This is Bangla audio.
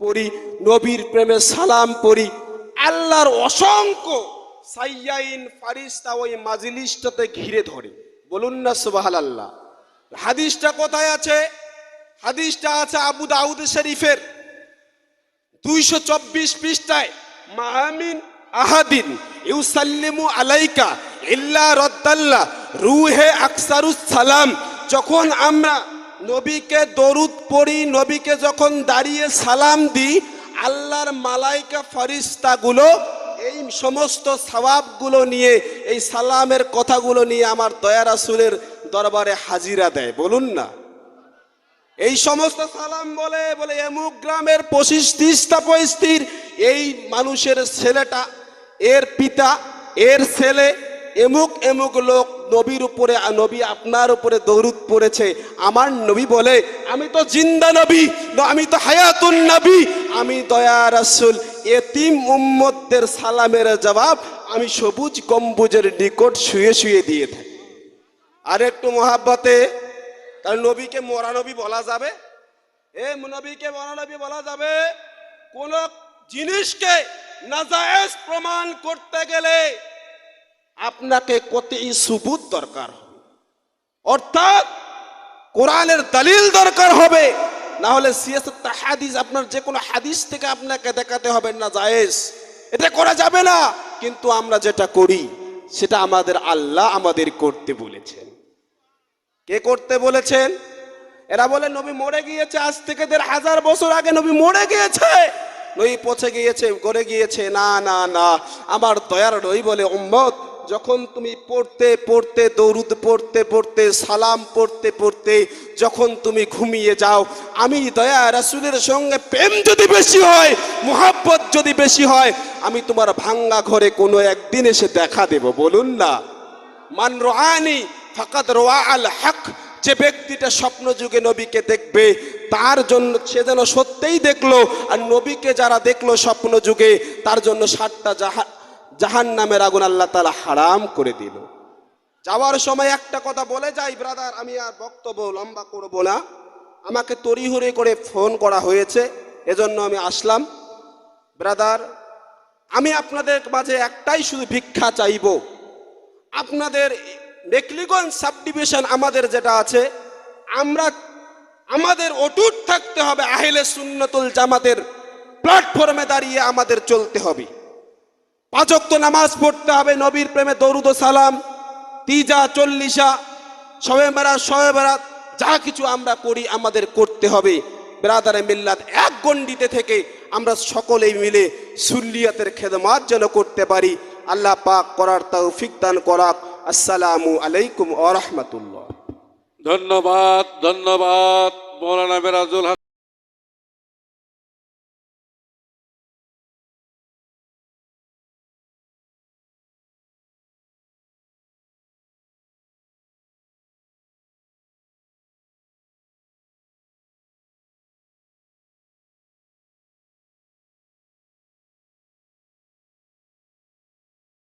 পড়ি, নবীর প্রেমে সালাম পড়ি। আল্লাহর অসংখ্য সাইয়াইন ফারিস্তা ওই মাজলিসটাতে ঘিরে ধরে। বলুন না সুবাহাল আল্লাহ হাদিসটা কোথায় আছে? হাদিসটা আছে আবু দাউদ শরীফের। দুইশো চব্বিশ পৃষ্ঠায় মাহামিন আহাদিন ইউসাল্লিমু আলাইকা ইল্লা রদ্দাল্লাহ রুহে আকসারুস সালাম। যখন আমরা নবীকে দরুদ পড়ি, নবীকে যখন দাঁড়িয়ে সালাম দিই, আল্লাহর মালাইকা ফরিস্তাগুলো এই সমস্ত সওয়াবগুলো নিয়ে, এই সালামের কথাগুলো নিয়ে আমার দয়া রাসূলের দরবারে হাজিরা দেয়, বলুন না। এই সমস্ত সালাম বলে বলে এমুক গ্রামের পঁচিশ তিরিশটা পঁয়ত্রিশ, এই মানুষের ছেলেটা, এর পিতা, এর ছেলে এমুক এমুক লোক নবীর উপরে নবী আপনার উপরে দৌরুদ পড়েছে। আমার নবী বলে, আমি তো জিন্দা নবী আমি তো হায়াতুন নবী, আমি দয়া রাসুল, এতিম উম্মতদের সালামের জবাব আমি সবুজ গম্বুজের নিকট শুয়ে শুয়ে দিয়ে থাকি। আর একটু মহাব্বতে তার নবীকে মোরা নবী বলা যাবে? এ নবীকে মোরা নবী বলা যাবে, কোন জিনিসকে নাজায়েজ প্রমাণ করতে গেলে আপনাকে কতই সুবুত দরকার। অর্থাৎ কোরআনের দলিল দরকার হবে, না হলে সিয়াসত হাদিস, আপনার যে কোনো হাদিস থেকে আপনাকে দেখাতে হবে না জায়েজ। এটা করা যাবে না, কিন্তু আমরা যেটা করি, সেটা আমাদের আল্লাহ আমাদের করতে বলেছেন। কে করতে বলেছেন? এরা বলে, নবী মরে গিয়েছে, আজ থেকে দেড় হাজার বছর আগে নবী মরে গিয়েছে। নবী পচে গিয়েছে করে গিয়েছে। না না না, আমার দয়ার নই বলে, উম্মত যখন তুমি পড়তে পড়তে, দৌরুদ পড়তে পড়তে, সালাম পড়তে পড়তে, যখন তুমি ঘুমিয়ে যাও, আমি দয়া রাসুলের সঙ্গে প্রেম যদি বেশি হয়, মোহাব্বত যদি বেশি হয়, আমি তোমার ভাঙ্গা ঘরে কোনো একদিন এসে দেখা দেব, বলুন না। মান রোহানি ফাকাদ রোয়া আল হক, যে ব্যক্তিটা স্বপ্ন যুগে নবীকে দেখবে, তার জন্য সে যেন সত্যিই দেখল, আর নবীকে যারা দেখল স্বপ্ন যুগে, তার জন্য ষাটটা জাহা জাহান নামের আগুন আল্লাহ তালা হারাম করে দিল। যাওয়ার সময় একটা কথা বলে যাই, ব্রাদার, আমি আর বক্তব্য লম্বা করব না। আমাকে তড়িহড়ি করে ফোন করা হয়েছে, এজন্য আমি আসলাম। ব্রাদার, আমি আপনাদের মাঝে একটাই শুধু ভিক্ষা চাইব। আপনাদের মেকলিগঞ্জ সাব ডিভিশন আমাদের যেটা আছে, আমরা, আমাদের অটুট থাকতে হবে আহেলে সুন্নতুল জামাতের প্ল্যাটফর্মে দাঁড়িয়ে আমাদের চলতে হবে। পাঁচক্ত নামাজ পড়তে হবে, নবীর প্রেমে দরুদ সালাম। তিজা, চল্লিশা সবে বেড়াত সবে বেড়াত যা কিছু আমরা করি আমাদের করতে হবে। বেরাদারে মিল্লাত, এক গণ্ডিতে থেকে আমরা সকলেই মিলে সুল্লিয়াতের খেদমাত যেন করতে পারি। আল্লাহ পাক করার তৌফিক দান করাক। আসসালামু আলাইকুম আ রহমতুল্লাহ। ধন্যবাদ ধন্যবাদ। মৌলানা হাসান